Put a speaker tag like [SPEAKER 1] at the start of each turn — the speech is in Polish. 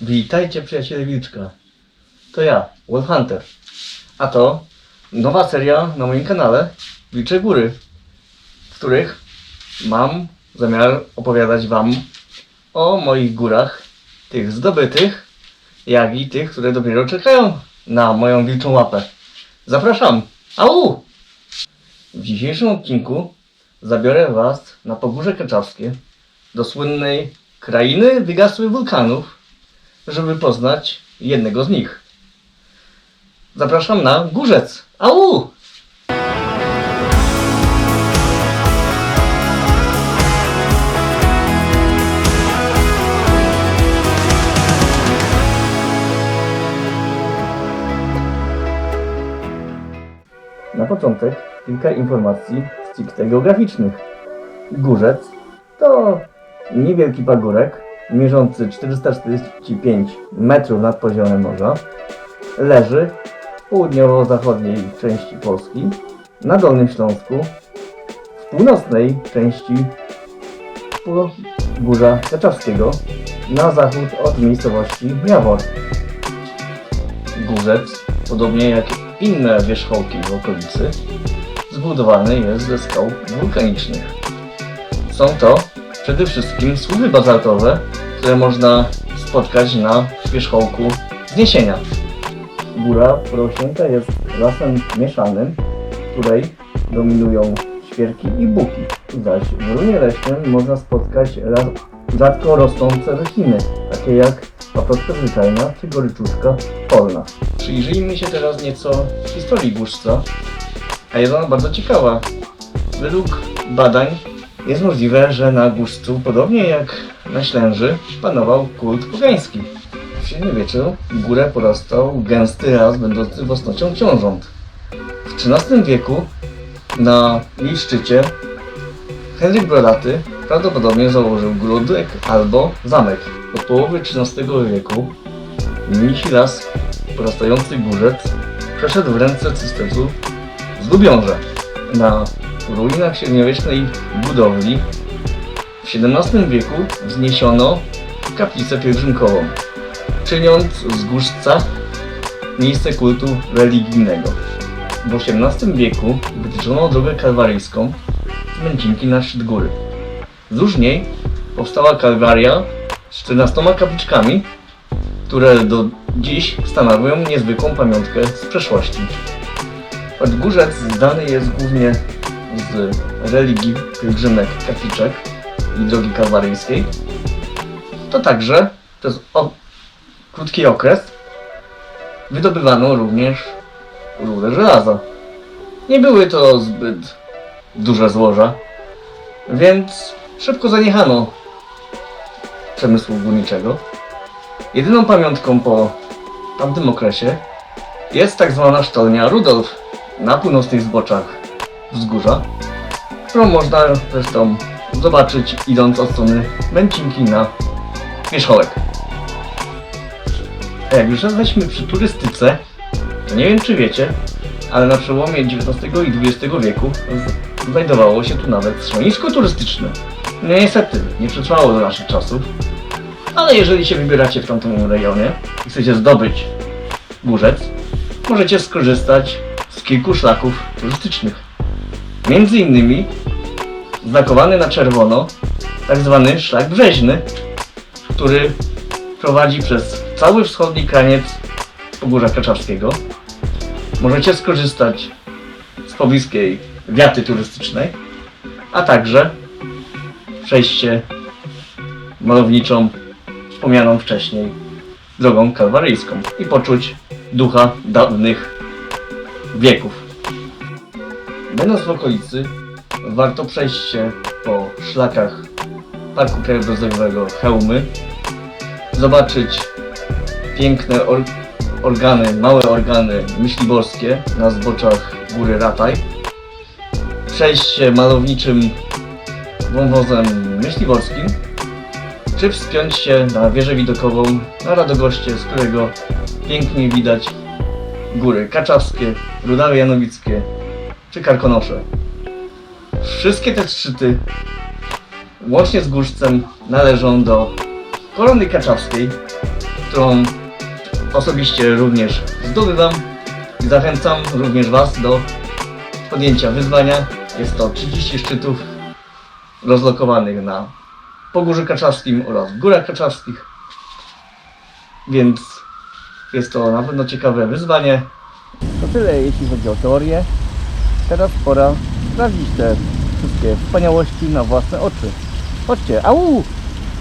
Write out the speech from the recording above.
[SPEAKER 1] Witajcie przyjaciele Wilczka. To ja, Wolf Hunter. A to nowa seria na moim kanale Wilcze Góry, w których mam zamiar opowiadać Wam o moich górach, tych zdobytych, jak i tych, które dopiero czekają na moją wilczą łapę. Zapraszam! Au! W dzisiejszym odcinku zabiorę Was na Pogórze Kaczawskie do słynnej krainy wygasłych wulkanów, żeby poznać jednego z nich. Zapraszam na Górzec. Au! Na początek kilka informacji stricte geograficznych. Górzec to niewielki pagórek mierzący 445 metrów nad poziomem morza. Leży w południowo-zachodniej części Polski, na Dolnym Śląsku, w północnej części Górza Kaczawskiego, na zachód od miejscowości Jawor. Górzec, podobnie jak inne wierzchołki w okolicy, zbudowany jest ze skał wulkanicznych. Są to przede wszystkim słupy bazaltowe, które można spotkać na wierzchołku wzniesienia. Góra porośnięta jest lasem mieszanym, w której dominują świerki i buki. Zaś w runie leśnym można spotkać rzadko rosnące rośliny, takie jak paprotka zwyczajna czy goryczuszka polna. Przyjrzyjmy się teraz nieco historii górstwa, a jest ona bardzo ciekawa. Według badań jest możliwe, że na Górzcu, podobnie jak na Ślęży, panował kult pogański. W średniowieczu górę porastał gęsty las będący własnością książąt. W XIII wieku na jej szczycie Henryk Brodaty prawdopodobnie założył gródek albo zamek. Od połowy XIII wieku mnisi las porastający górzec przeszedł w ręce cysterców z. Na ruinach średniowiecznej budowli w XVII wieku wzniesiono kaplicę pielgrzymkową, czyniąc z Górzca miejsce kultu religijnego. W XVIII wieku wytyczono drogę kalwaryjską z Męcinki na szczyt góry. Wzdłuż niej powstała kalwaria z 14 kapliczkami, które do dziś stanowią niezwykłą pamiątkę z przeszłości. Podgórzec znany jest głównie z religii pielgrzymek kapliczek i drogi kalwaryjskiej. To także przez o, krótki okres wydobywano również rudę żelaza. Nie były to zbyt duże złoża, więc szybko zaniechano przemysłu górniczego. Jedyną pamiątką po tamtym okresie jest tak zwana sztolnia Rudolf na północnych zboczach wzgórza, którą można zresztą zobaczyć idąc od strony Męcinki na wierzchołek. A jak już jesteśmy przy turystyce, to nie wiem czy wiecie, ale na przełomie XIX i XX wieku znajdowało się tu nawet schronisko turystyczne. No niestety, nie przetrwało do naszych czasów, ale jeżeli się wybieracie w tamtym rejonie i chcecie zdobyć górzec, możecie skorzystać z kilku szlaków turystycznych. Między innymi znakowany na czerwono tak zwany szlak brzeźny, który prowadzi przez cały wschodni kraniec Pogórza Kaczawskiego. Możecie skorzystać z pobliskiej wiaty turystycznej, a także przejście malowniczą wspomnianą wcześniej drogą kalwaryjską i poczuć ducha dawnych wieków. Będąc w okolicy, warto przejść się po szlakach Parku Krajobrazowego Chełmy, zobaczyć piękne or organy, małe organy myśliborskie na zboczach góry Rataj, przejść się malowniczym wąwozem myśliborskim, czy wspiąć się na wieżę widokową na Radogoście, z którego pięknie widać góry kaczawskie, Rudawy Janowickie czy Karkonosze. Wszystkie te szczyty, łącznie z Górzcem, należą do Korony Kaczawskiej, którą osobiście również zdobywam i zachęcam również Was do podjęcia wyzwania. Jest to 30 szczytów rozlokowanych na Pogórzu Kaczawskim oraz w Górach Kaczawskich. Więc jest to na pewno ciekawe wyzwanie. To tyle jeśli chodzi o teorię. Teraz pora sprawdzić te wszystkie wspaniałości na własne oczy. Chodźcie, au!